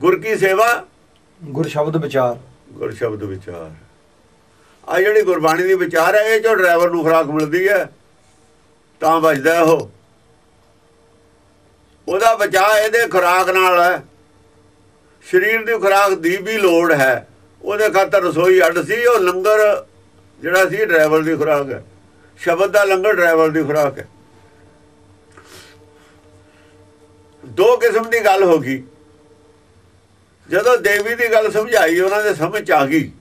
ਗੁਰ ਕੀ ਸੇਵਾ? ਗੁਰ ਸ਼ਬਦ ਵਿਚਾਰ। ਗੁਰ ਸ਼ਬਦ ਵਿਚਾਰ। ਆ ਜਿਹੜੀ ਗੁਰਬਾਣੀ ਦੀ ਵਿਚਾਰ ਹੈ ਇਹ ਜੋ ਡਰਾਈਵਰ ਨੂੰ ਖੁਰਾਕ ਮਿਲਦੀ ਹੈ। ਤਾਂ ਵੱਜਦਾ ਉਹ। ਉਹਦਾ ਬਚਾ ਇਹਦੇ ਖੁਰਾਕ ਨਾਲ ਹੈ। ਸਰੀਰ ਦੀ ਖੁਰਾਕ ਦੀ ਵੀ ਲੋੜ ਹੈ। ਉਹਦੇ ਖਾਤਰ ਰਸੋਈ ਅੱਡ ਸੀ ਉਹ ਲੰਗਰ ਜਿਹੜਾ ਸੀ ਡਰਾਈਵਰ ਦੀ ਖੁਰਾਕ ਹੈ। ਸ਼ਬਦ ਦਾ ਲੰਗਰ ਡਰਾਈਵਰ ਦੀ ਖੁਰਾਕ ਹੈ। ਦੋ ਕਿਸਮ ਦੀ ਗੱਲ ਹੋ ਗਈ। ਜਦੋਂ ਦੇਵੀ ਦੀ ਗੱਲ ਸਮਝਾਈ, ਉਹਨਾਂ ਦੇ ਸਮਝ ਆ ਗਈ।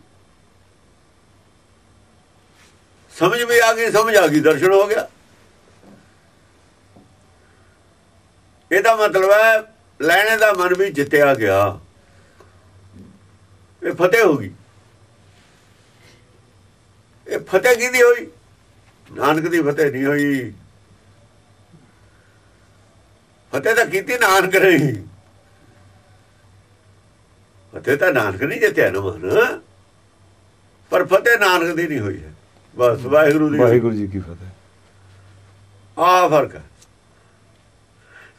ਸਮਝ ਵੀ ਆ ਗਈ, ਸਮਝ ਆ ਗਈ, ਦਰਸ਼ਨ ਹੋ ਗਿਆ। ਇਹਦਾ ਮਤਲਬ ਹੈ, ਲੈਣੇ ਦਾ ਮਨ ਵੀ ਜਿੱਤਿਆ ਗਿਆ। ਇਹ ਫਤਿਹ ਹੋ ਗਈ। ਇਹ ਫਤਿਹ ਕਿਹਦੀ ਹੋਈ? ਨਾਨਕ ਦੀ ਫਤਿਹ ਨਹੀਂ ਹੋਈ। ਫਤਿਹ ਤਾਂ ਕੀਤੀ ਨਾਨਕ ਰਹੀ ਫਤਿਹ ਤਾਂ ਨਾਨਕ ਨਹੀਂ ਜਿੱਤਿਆ ਨਾ ਮਨ ਪਰ ਫਤਿਹ ਨਾਨਕ ਦੀ ਨਹੀਂ ਹੋਈ ਹੈ। ਬਸ ਵਾਹਿਗੁਰੂ ਦੀ। ਵਾਹਿਗੁਰੂ ਜੀ ਕੀ ਫਤਿਹ। ਆ ਫ਼ਰਕ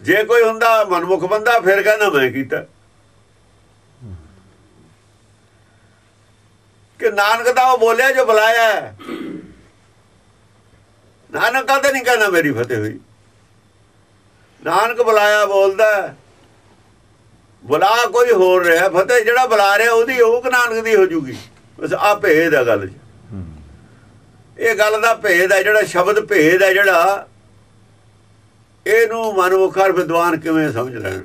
ਜੇ ਕੋਈ ਹੁੰਦਾ ਮਨਮੁਖ ਬੰਦਾ ਫਿਰ ਕਹਿੰਦਾ ਮੈਂ ਕੀਤਾ। ਕਿ ਨਾਨਕ ਦਾ ਉਹ ਬੋਲਿਆ ਜੋ ਬੁਲਾਇਆ। ਨਾਨਕ ਕਦੇ ਨਹੀਂ ਕਹਿੰਦਾ ਮੇਰੀ ਫਤਿਹ ਹੋਈ। ਨਾਨਕ ਬੁਲਾਇਆ ਬੋਲਦਾ। ਬੁਲਾ ਕੋਈ ਹੋਰ ਰਿਹਾ, ਫਤਿਹ ਜਿਹੜਾ ਬੁਲਾ ਰਿਹਾ ਉਹਦੀ ਉਹ ਨਾਨਕ ਦੀ ਹੋ ਜੂਗੀ। ਬਸ ਆ ਭੇਦ ਹੈ ਗੱਲ ਇਹ ਗੱਲ ਦਾ ਭੇਦ ਹੈ ਜਿਹੜਾ, ਸ਼ਬਦ ਭੇਦ ਹੈ ਜਿਹੜਾ, ਇਹਨੂੰ ਮਨਮੁਖਰ ਵਿਦਵਾਨ ਕਿਵੇਂ ਸਮਝ ਲੈਣ?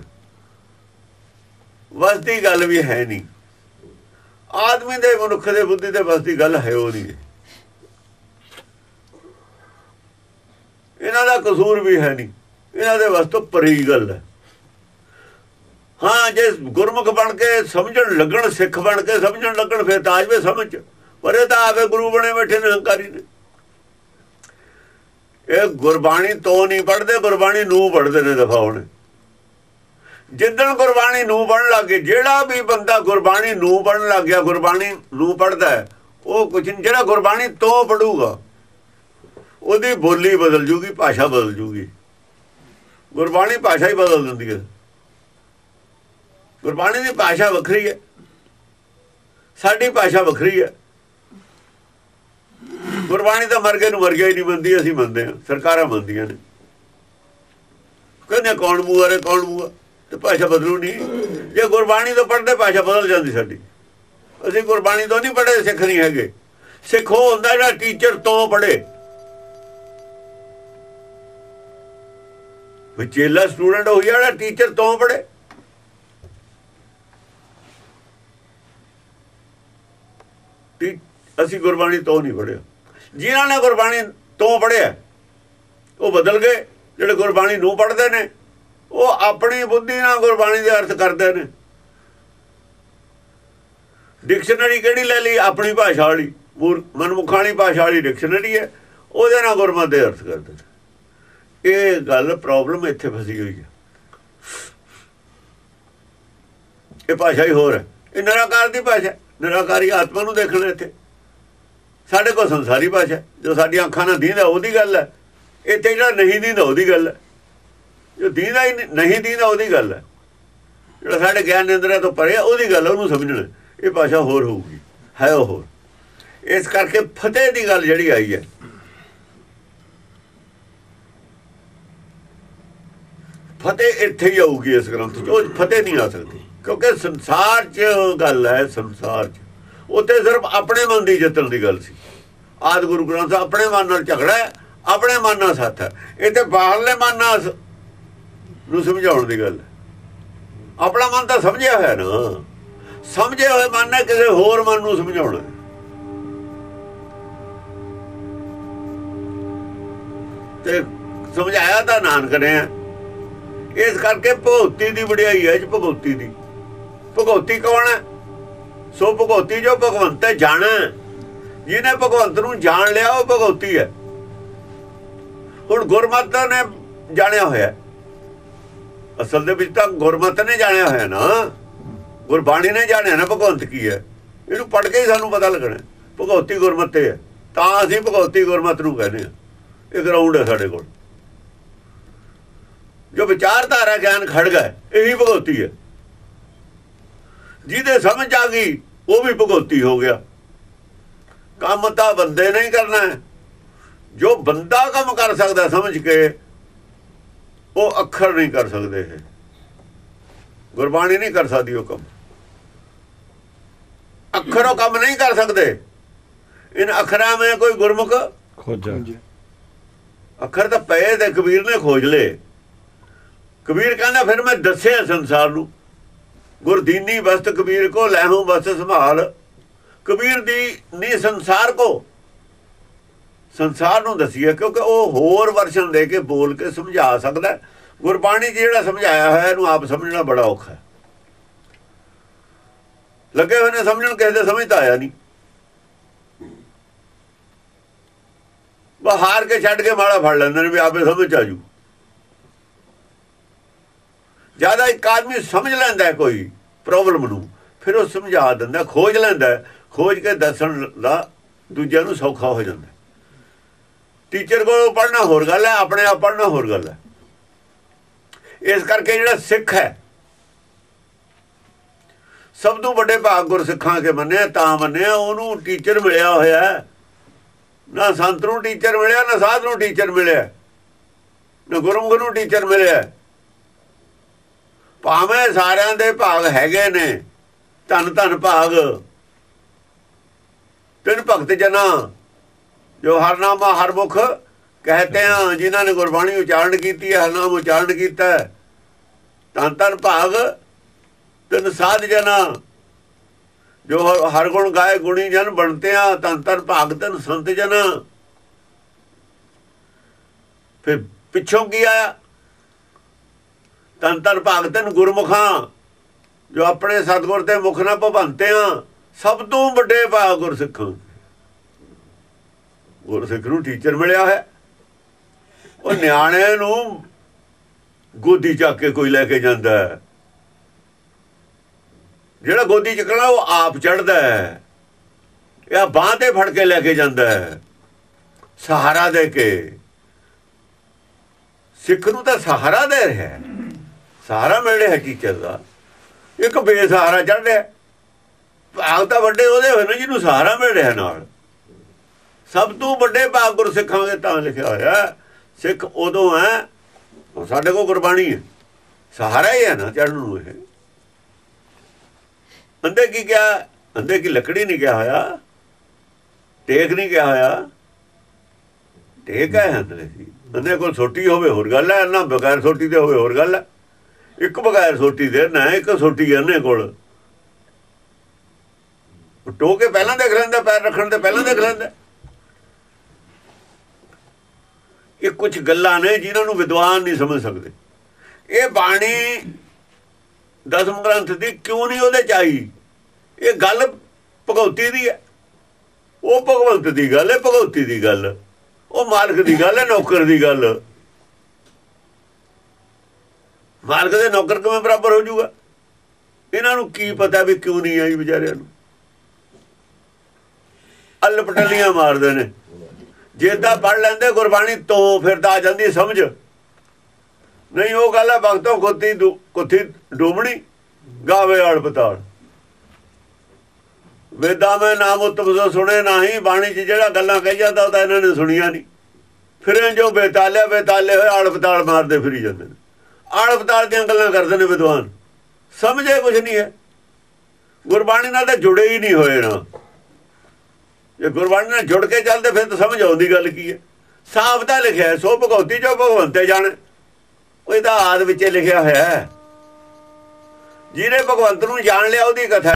ਵਸਦੀ ਗੱਲ ਵੀ ਹੈ ਨਹੀਂ। ਆਦਮੀ ਦੇ ਮਨੁੱਖ ਦੇ ਬੁੱਧੀ ਤੇ ਵਸਦੀ ਗੱਲ ਹੈ ਉਹ ਨਹੀਂ। ਇਹਨਾਂ ਦਾ ਕਸੂਰ ਵੀ ਹੈ ਨਹੀਂ। ਇਹਨਾਂ ਦੇ ਵਸਤੋਂ ਪਰੀ ਗੱਲ ਹੈ। ਹਾਂ, ਜੇ ਗੁਰਮੁਖ ਬਣ ਕੇ ਸਮਝਣ, ਲੱਗਣ, ਸਿੱਖ ਬਣ ਕੇ ਸਮਝਣ, ਲੱਗਣ, ਫਿਰ ਤਾਂ ਆਜਵੇ ਸਮਝ। ਪਰ ਇਹ ਤਾਂ ਆਵੇ ਗੁਰੂ ਬਣੇ ਬੈਠੇ ਨੇ ਹੰਕਾਰੀ ਨੇ ਇਹ ਗੁਰਬਾਣੀ ਤੋਂ ਨਹੀਂ ਪੜਦੇ ਗੁਰਬਾਣੀ ਨੂੰ ਪੜਦੇ ਨੇ ਦਫਾ ਜਿੱਦਣ ਗੁਰਬਾਣੀ ਨੂੰ ਪੜਨ ਲੱਗੇ ਜਿਹੜਾ ਵੀ ਬੰਦਾ ਗੁਰਬਾਣੀ ਨੂੰ ਪੜਨ ਲੱਗ ਗਿਆ, ਗੁਰਬਾਣੀ ਨੂੰ ਪੜਦਾ ਉਹ ਕੁਝ ਨਹੀਂ, ਜਿਹੜਾ ਗੁਰਬਾਣੀ ਤੋਂ ਪੜੂਗਾ ਉਹਦੀ ਬੋਲੀ ਬਦਲ ਜੂਗੀ, ਭਾਸ਼ਾ ਬਦਲ ਜੂਗੀ। ਗੁਰਬਾਣੀ ਭਾਸ਼ਾ ਹੀ ਬਦਲ ਦਿੰਦੀ ਹੈ। ਗੁਰਬਾਣੀ ਦੀ ਭਾਸ਼ਾ ਵੱਖਰੀ ਹੈ। ਸਾਡੀ ਭਾਸ਼ਾ ਵੱਖਰੀ ਹੈ। ਗੁਰਬਾਣੀ ਤਾਂ ਮਰ ਗਏ ਨੂੰ ਮਰ ਗਿਆ ਹੀ ਨਹੀਂ ਮੰਨਦੀ, ਅਸੀਂ ਮੰਨਦੇ ਹਾਂ। ਸਰਕਾਰਾਂ ਮੰਨਦੀਆਂ ਨੇ। ਕਹਿੰਦੇ ਕੌਣ ਬੂਆ ਰੇ, ਕੌਣ ਬੂਆ? ਤੇ ਭਾਸ਼ਾ ਬਦਲੂ ਨਹੀਂ। ਜੇ ਗੁਰਬਾਣੀ ਤੋਂ ਪੜ੍ਹਦੇ, ਭਾਸ਼ਾ ਬਦਲ ਜਾਂਦੀ ਸਾਡੀ। ਅਸੀਂ ਗੁਰਬਾਣੀ ਤੋਂ ਨਹੀਂ ਪੜ੍ਹੇ, ਸਿੱਖ ਨਹੀਂ ਹੈਗੇ। ਸਿੱਖ ਉਹ ਹੁੰਦਾ ਜਿਹੜਾ ਟੀਚਰ ਤੋਂ ਪੜ੍ਹੇ। ਵਿਚੇਲਾ ਸਟੂਡੈਂਟ ਹੋ ਜਿਹੜਾ ਟੀਚਰ ਤੋਂ ਪੜ੍ਹੇ। ਅਸੀਂ ਗੁਰਬਾਣੀ ਤੋਂ ਨਹੀਂ ਪੜ੍ਹਿਆ ਜਿਨ੍ਹਾਂ ਨੇ ਗੁਰਬਾਣੀ ਤੋਂ ਪੜ੍ਹਿਆ, ਉਹ ਬਦਲ ਗਏ। ਜਿਹੜੇ ਗੁਰਬਾਣੀ ਨੂੰ ਪੜ੍ਹਦੇ ਨੇ, ਉਹ ਆਪਣੀ ਬੁੱਧੀ ਨਾਲ ਗੁਰਬਾਣੀ ਦੇ ਅਰਥ ਕਰਦੇ ਨੇ। ਡਿਕਸ਼ਨਰੀ ਕਿਹੜੀ ਲੈ ਲਈ? ਆਪਣੀ ਭਾਸ਼ਾ ਵਾਲੀ। ਮੂਰ ਮਨਮੁਖਾਂ ਵਾਲੀ ਭਾਸ਼ਾ ਵਾਲੀ ਡਿਕਸ਼ਨਰੀ ਹੈ। ਉਹਦੇ ਨਾਲ ਗੁਰਮਤਿ ਦੇ ਅਰਥ ਕਰਦੇ ਨੇ। ਇਹ ਗੱਲ ਪ੍ਰੋਬਲਮ ਇੱਥੇ ਫਸੀ ਹੋਈ ਹੈ। ਇਹ ਭਾਸ਼ਾ ਹੀ ਹੋਰ ਹੈ। ਇਹ ਨਿਰਾਕਾਰ ਦੀ ਭਾਸ਼ਾ ਨਿਰਾਕਾਰੀ ਆਤਮਾ ਨੂੰ ਦੇਖਣਾ ਇੱਥੇ। ਸਾਡੇ ਕੋਲ ਸੰਸਾਰੀ ਭਾਸ਼ਾ ਜੋ ਸਾਡੀਆਂ ਅੱਖਾਂ ਨਾਲ ਦੀਂਦਾ, ਉਹਦੀ ਗੱਲ ਹੈ। ਇੱਥੇ ਜਿਹੜਾ ਨਹੀਂ ਦੀਂਦਾ, ਉਹਦੀ ਗੱਲ ਹੈ। ਜੋ ਦੀਂਦਾ ਹੀ ਨਹੀਂ- ਨਹੀਂ ਦੀਂਦਾ, ਉਹਦੀ ਗੱਲ ਹੈ। ਜਿਹੜਾ ਸਾਡੇ ਗਿਆਨ ਇੰਦਰੀਆਂ ਤੋਂ ਪਰੇ ਉਹਦੀ ਗੱਲ ਉਹਨੂੰ ਸਮਝਣਾ ਇਹ ਭਾਸ਼ਾ ਹੋਰ ਹੋਊਗੀ। ਹੈ ਉਹ ਹੋਰ। ਇਸ ਕਰਕੇ ਫਤਿਹ ਦੀ ਗੱਲ ਜਿਹੜੀ ਆਈ ਹੈ। ਫਤਿਹ ਇੱਥੇ ਹੀ ਆਊਗੀ ਇਸ ਗ੍ਰੰਥ 'ਚ। ਉਹ ਫਤਿਹ ਨਹੀਂ ਆ ਸਕਦੀ। ਕਿਉਂਕਿ ਸੰਸਾਰ 'ਚ ਗੱਲ ਹੈ, ਸੰਸਾਰ 'ਚ। ਉੱਥੇ ਸਿਰਫ ਆਪਣੇ ਮਨ ਦੀ ਜਿੱਤਣ ਦੀ ਗੱਲ ਸੀ। ਆਦ ਗੁਰੂ ਗ੍ਰੰਥ ਸਾਹਿਬ ਆਪਣੇ ਮਨ ਨਾਲ ਝਗੜਾ ਆਪਣੇ ਮਨ ਨਾਲ ਸੱਤ ਹੈ। ਇੱਥੇ ਬਾਹਰਲੇ ਮਨ ਨਾਲ ਨੂੰ ਸਮਝਾਉਣ ਦੀ ਗੱਲ ਆਪਣਾ ਮਨ ਤਾਂ ਸਮਝਿਆ ਹੋਇਆ ਨਾ। ਸਮਝੇ ਹੋਏ ਮਨ ਨੇ ਕਿਸੇ ਹੋਰ ਮਨ ਨੂੰ ਸਮਝਾਉਣਾ ਹੈ। ਤੇ ਸਮਝਾਇਆ ਤਾਂ ਨਾਨਕ ਨੇ। ਇਸ ਕਰਕੇ ਭਗਉਤੀ ਦੀ ਵਡਿਆਈ ਹੈ ਜੀ ਭਗਉਤੀ ਦੀ। ਭਗਉਤੀ ਕੌਣ ਹੈ? ਸੋ ਭਗਉਤੀ ਜੋ ਭਗਵੰਤ ਹੈ, ਜਾਣਾ ਜਿਹਨੇ ਭਗਵੰਤ ਨੂੰ ਜਾਣ ਲਿਆ, ਉਹ ਭਗਉਤੀ ਹੈ। ਹੁਣ ਗੁਰਮਤ ਨੇ ਜਾਣਿਆ ਹੋਇਆ ਅਸਲ ਦੇ ਵਿੱਚ ਤਾਂ ਗੁਰਮਤ ਨੇ ਜਾਣਿਆ ਹੋਇਆ ਨਾ। ਗੁਰਬਾਣੀ ਨੇ ਜਾਣਿਆ ਨਾ ਭਗਵੰਤ ਕੀ ਹੈ। ਇਹਨੂੰ ਪੜ੍ਹ ਕੇ ਹੀ ਸਾਨੂੰ ਪਤਾ ਲੱਗਣਾ ਭਗਉਤੀ ਗੁਰਮਤਿ ਹੈ। ਤਾਂ ਅਸੀਂ ਭਗਉਤੀ ਗੁਰਮਤ ਨੂੰ ਕਹਿੰਦੇ ਹਾਂ। ਇਹ ਗਰਾਊਂਡ ਹੈ ਸਾਡੇ ਕੋਲ। ਜੋ ਵਿਚਾਰਧਾਰਾ ਗਿਆਨ ਖੜ ਗਿਆ ਇਹੀ ਭਗਉਤੀ ਹੈ। ਜਿਹਦੇ ਸਮਝ ਆ ਗਈ ਉਹ ਵੀ ਭਗਉਤੀ ਹੋ ਗਿਆ। ਕੰਮ ਤਾਂ ਬੰਦੇ ਨੇ ਹੀ ਕਰਨਾ ਜੋ ਬੰਦਾ ਕੰਮ ਕਰ ਸਕਦਾ ਸਮਝ ਕੇ ਉਹ ਅੱਖਰ ਨਹੀਂ ਕਰ ਸਕਦੇ ਇਹ। ਗੁਰਬਾਣੀ ਨਹੀਂ ਕਰ ਸਕਦੀ ਉਹ ਕੰਮ। ਅੱਖਰ ਉਹ ਕੰਮ ਨਹੀਂ ਕਰ ਸਕਦੇ। ਇਨ ਅੱਖਰਾਂ ਵਿੱਚ ਕੋਈ ਗੁਰਮੁਖ ਖੋਜਾ ਅੱਖਰ ਤਾਂ ਪਏ ਤੇ ਕਬੀਰ ਨੇ ਖੋਜ ਲਏ। ਕਬੀਰ ਕਹਿੰਦਾ ਫਿਰ ਮੈਂ ਦੱਸਿਆ ਸੰਸਾਰ ਨੂੰ। ਗੁਰਦੀਨੀ ਵਸਤ ਕਬੀਰ ਕੋ ਲੈਹੂੰ ਵਸਤ ਸੰਭਾਲ। ਕਬੀਰ ਦੀ ਨੀ ਸੰਸਾਰ ਕੋ। ਸੰਸਾਰ ਨੂੰ ਦਸੀਏ, ਕਿਉਂਕਿ ਉਹ ਹੋਰ ਵਰਸ਼ਨ ਦੇ ਕੇ ਬੋਲ ਕੇ ਸਮਝਾ ਸਕਦਾ ਗੁਰਬਾਣੀ 'ਚ ਜਿਹੜਾ ਸਮਝਾਇਆ ਹੋਇਆ, ਇਹਨੂੰ ਆਪ ਸਮਝਣਾ ਬੜਾ ਔਖਾ ਹੈ। ਲੱਗੇ ਹੋਏ ਨੇ ਸਮਝਣ, ਕਿਸੇ ਦੇ ਸਮਝ ਤਾਂ ਆਇਆ ਨਹੀਂ। ਬਹਾਰ ਕੇ ਛੱਡ ਕੇ ਮਾੜਾ ਫੜ ਲੈਂਦੇ ਨੇ ਵੀ ਆਪੇ ਸਮਝ ਆ ਜੂ ਜ਼ਿਆਦਾ ਇੱਕ ਆਦਮੀ ਸਮਝ ਲੈਂਦਾ ਕੋਈ ਪ੍ਰੋਬਲਮ ਨੂੰ, ਫਿਰ ਉਹ ਸਮਝਾ ਦਿੰਦਾ ਖੋਜ ਲੈਂਦਾ ਖੋਜ ਕੇ ਦੱਸਣ ਦਾ ਦੂਜਿਆਂ ਨੂੰ ਸੌਖਾ ਹੋ ਜਾਂਦਾ ਟੀਚਰ ਕੋਲ ਪੜ੍ਹਨਾ ਹੋਰ ਗੱਲ ਹੈ, ਆਪਣੇ ਆਪ ਪੜ੍ਹਨਾ ਹੋਰ ਗੱਲ ਹੈ। ਇਸ ਕਰਕੇ ਜਿਹੜਾ ਸਿੱਖ ਹੈ, ਸਭ ਤੋਂ ਵੱਡੇ ਭਾਗ ਗੁਰਸਿੱਖਾਂ ਕੇ ਮੰਨਿਆ, ਤਾਂ ਮੰਨਿਆ, ਉਹਨੂੰ ਟੀਚਰ ਮਿਲਿਆ ਹੋਇਆ ਨਾ ਸੰਤ ਨੂੰ ਟੀਚਰ ਮਿਲਿਆ, ਨਾ ਸਾਧ ਨੂੰ ਟੀਚਰ ਮਿਲਿਆ। ਨਾ ਗੁਰਮੁਖ ਨੂੰ ਟੀਚਰ ਮਿਲਿਆ। ਭਾਵੇਂ ਸਾਰਿਆਂ ਦੇ ਭਾਗ ਹੈਗੇ ਨੇ, ਧਨ ਧੰਨ ਭਾਗ। ਤਿੰਨ ਭਗਤ ਜਨਾ, ਜੋ ਹਰ ਨਾਮਾ ਹਰ ਮੁਖ ਕਹਤੇ ਆ, ਜਿਨ੍ਹਾਂ ਨੇ ਗੁਰਬਾਣੀ ਉਚਾਰਨ ਕੀਤੀ ਹੈ ਨਾਮ ਉਚਾਰਨ ਕੀਤਾ ਹੈ। ਧੰਨ ਧੰਨ ਭਾਗ, ਤਿੰਨ ਸਾਧ ਜਨਾ, ਜੋ ਹਰ- ਗੁਣ ਗਾਏ ਗੁਣੀ ਜਨ ਬਣਤੇ ਆ, ਧੰਨ ਧੰਨ ਭਾਗ, ਤਿੰਨ ਸੰਤ ਜਨਾ। ਫਿਰ ਪਿੱਛੋਂ ਕੀ ਆਇਆ? ਧੰਨ ਧੰਨ ਭਾਗ ਤਿੰਨ ਗੁਰਮੁਖਾਂ, ਜੋ ਆਪਣੇ ਸਤਗੁਰ ਤੇ ਮੁਖ ਨਾ ਭਵੰਤਿਆਂ ਸਭ ਤੋਂ ਵੱਡੇ ਭਾਗ ਗੁਰਸਿੱਖਾਂ। ਗੁਰਸਿੱਖ ਨੂੰ ਟੀਚਰ ਮਿਲਿਆ ਹੈ। ਉਹ ਨਿਆਣੇ ਨੂੰ ਗੋਦੀ ਚੱਕ ਕੇ ਕੋਈ ਲੈ ਕੇ ਜਾਂਦਾ ਹੈ। ਜਿਹੜਾ ਗੋਦੀ ਚੱਕਣਾ, ਉਹ ਆਪ ਚੜਦਾ ਹੈ। ਇਹ ਬਾਹ ਤੇ ਫੜ ਕੇ ਲੈ ਕੇ ਜਾਂਦਾ ਹੈ। ਸਹਾਰਾ ਦੇ ਕੇ। ਸਿੱਖ ਨੂੰ ਤਾਂ ਸਹਾਰਾ ਦੇ ਰਿਹਾ ਹੈ। ਸਹਾਰਾ ਮਿਲ ਰਿਹਾ ਟੀਚਰ ਦਾ। ਇੱਕ ਬੇਸਹਾਰਾ ਚੜ ਰਿਹਾ। ਭਾਗ ਤਾਂ ਵੱਡੇ ਉਹਦੇ ਹੋਏ ਨੇ, ਜਿਹਨੂੰ ਸਹਾਰਾ ਮਿਲ ਰਿਹਾ ਨਾਲ। ਸਭ ਤੋਂ ਵੱਡੇ ਭਾਗ ਗੁਰਸਿੱਖਾਂ ਦੇ ਤਾਂ ਲਿਖਿਆ ਹੋਇਆ, ਸਿੱਖ ਉਦੋਂ ਹੈ ਸਾਡੇ ਕੋਲ ਗੁਰਬਾਣੀ ਹੈ। ਸਹਾਰਾ ਹੀ ਹੈ ਨਾ ਚੜਨ ਨੂੰ ਇਹ। ਅੰਦੇ ਕੀ ਕਿਹਾ ਅੰਦੇ ਕੀ ਲੱਕੜੀ ਨਹੀਂ ਕਿਹਾ ਹੋਇਆ, ਟੇਕ ਨਹੀਂ ਕਿਹਾ ਹੋਇਆ। ਟੇਕ ਹੈ ਅੰਦੇ ਸੀ ਅੰਦੇ ਕੋਲ ਛੋਟੀ ਹੋਵੇ ਹੋਰ ਗੱਲ ਹੈ, ਨਾ ਬਗੈਰ ਛੋਟੀ ਦੇ ਹੋਵੇ ਹੋਰ ਗੱਲ ਹੈ। ਇੱਕ ਬਗੈਰ ਸੋਟੀ ਦੇ, ਨਾ ਇੱਕ ਸੋਟੀ ਅੰਨੇ ਕੋਲ। ਉਹ ਟੋਕੇ ਪਹਿਲਾਂ ਦੇਖ ਲੈਂਦਾ, ਪੈਰ ਰੱਖਣ 'ਤੇ ਪਹਿਲਾਂ ਦੇਖ ਲੈਂਦਾ। ਇਹ ਕੁਝ ਗੱਲਾਂ ਨੇ ਜਿਨ੍ਹਾਂ ਨੂੰ ਵਿਦਵਾਨ ਨਹੀਂ ਸਮਝ ਸਕਦੇ। ਇਹ ਬਾਣੀ ਦਸਮ ਗ੍ਰੰਥ ਦੀ ਕਿਉਂ ਨਹੀਂ ਉਹਦੇ ਚ ਆਈ? ਇਹ ਗੱਲ ਭਗਉਤੀ ਦੀ ਹੈ। ਉਹ ਭਗਵੰਤ ਦੀ ਗੱਲ ਹੈ, ਭਗਉਤੀ ਦੀ ਗੱਲ। ਉਹ ਮਾਲਕ ਦੀ ਗੱਲ ਹੈ, ਨੌਕਰ ਦੀ ਗੱਲ। ਮਾਲਕ ਦੇ ਨੌਕਰ ਕਿਵੇਂ ਬਰਾਬਰ ਹੋ ਜਾਊਗਾ? ਇਹਨਾਂ ਨੂੰ ਕੀ ਪਤਾ ਵੀ ਕਿਉਂ ਨਹੀਂ ਆਈ ਵਿਚਾਰਿਆਂ ਨੂੰ? ਅੱਲ ਪਟਲੀਆਂ ਮਾਰਦੇ ਨੇ। ਜੇ ਤਾਂ ਪੜ ਲੈਂਦੇ, ਗੁਰਬਾਣੀ ਤੋਂ ਫਿਰ ਤਾਂ ਆ ਜਾਂਦੀ, ਸਮਝ। ਨਹੀਂ, ਉਹ ਗੱਲ ਹੈ ਭਗਤੋਂ ਗੁੱਤੀ ਕੁੱਥੀ ਡੂਮਣੀ ਗਾਵੇ ਆੜ ਵੇਦਾਂ ਮੈਂ ਨਾਮ ਉਤਮ ਸੋ ਸੁਣੇ ਨਹੀਂ, ਬਾਣੀ 'ਚ ਜਿਹੜਾ ਗੱਲਾਂ ਕਹੀ ਜਾਂਦਾ ਉਹ ਤਾਂ ਇਹਨਾਂ ਨੇ ਸੁਣੀਆਂ ਨਹੀਂ। ਫਿਰ ਜੋ ਬੇਤਾਲਿਆ, ਬੇਤਾਲੇ ਹੋਏ ਆੜ ਪਤਾੜ ਮਾਰਦੇ ਫਿਰੀ ਜਾਂਦੇ ਨੇ। ਆੜ ਪਤਾੜ ਦੀਆਂ ਗੱਲਾਂ ਕਰਦੇ ਨੇ ਵਿਦਵਾਨ। ਸਮਝੇ ਕੁਝ ਨਹੀਂ ਹੈ। ਗੁਰਬਾਣੀ ਨਾਲ ਤਾਂ ਜੁੜੇ ਹੀ ਨਹੀਂ ਹੋਏ ਨਾ। ਜੇ ਗੁਰਬਾਣੀ ਨਾਲ ਜੁੜ ਕੇ ਚੱਲਦੇ, ਫਿਰ ਤਾਂ ਸਮਝ ਆਉਂਦੀ ਗੱਲ ਕੀ ਹੈ। ਸਾਫ਼ ਤਾਂ ਲਿਖਿਆ ਸੋ ਭਗਉਤੀ ਜੋ ਭਗਵੰਤੇ ਜਾਣ। ਉਹ ਇਹਦਾ ਆਦ ਵਿੱਚ ਲਿਖਿਆ ਹੋਇਆ ਹੈ। ਜਿਹਨੇ ਭਗਵੰਤ ਨੂੰ ਜਾਣ ਲਿਆ, ਉਹਦੀ ਕਥਾ